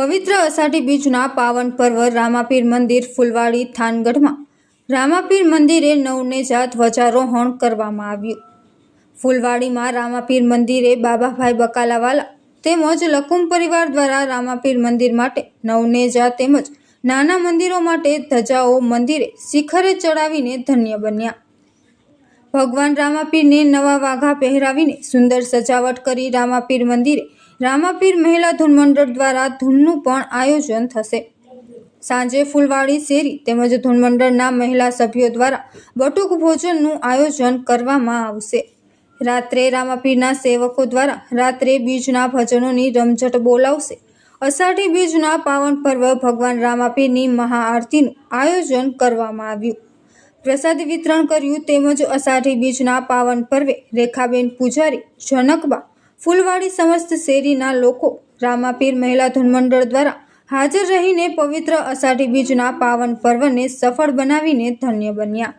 પવિત્ર અષાઢી બીજના પાવન પર્વ રામાપીર મંદિર ફૂલવાડી થાનગઢમાં. રામાપીર મંદિરે નવનેજા ધ્વજારોહણ કરવામાં આવ્યું. ફૂલવાડીમાં રામાપીર મંદિરે બાબાભાઈ બકાલાવાલા તેમજ લકુમ પરિવાર દ્વારા રામાપીર મંદિર માટે નવનેજા તેમજ નાના મંદિરો માટે ધજાઓ મંદિરે શિખરે ચડાવીને ધન્ય બન્યા. ભગવાન રામાપીરને નવા વાઘા પહેરાવીને સુંદર સજાવટ કરી રામાપીર મંદિરે. રામાપીર મહિલા ધૂન મંડળ દ્વારા ધૂનનું પણ આયોજન થશે. સાંજે ફૂલવાડી શેરી તેમજ ધૂન મંડળના મહિલા સભ્યો દ્વારા બટુક ભોજનનું આયોજન કરવામાં આવશે. રાત્રે રામાપીરના સેવકો દ્વારા રાત્રે બીજના ભજનોની રમઝટ બોલાવશે. અષાઢી બીજના પાવન પર્વ ભગવાન રામાપીરની મહાઆરતીનું આયોજન કરવામાં આવ્યું. પ્રસાદ વિતરણ કર્યું તેમજ અષાઢી બીજના પાવન પર્વે રેખાબેન પૂજારી, જનકબા, ફૂલવાડી સમસ્ત શેરીના લોકો, રામાપીર મહિલા ધૂનમંડળ દ્વારા હાજર રહીને પવિત્ર અષાઢી બીજના પાવન પર્વને સફળ બનાવીને ધન્ય બન્યા.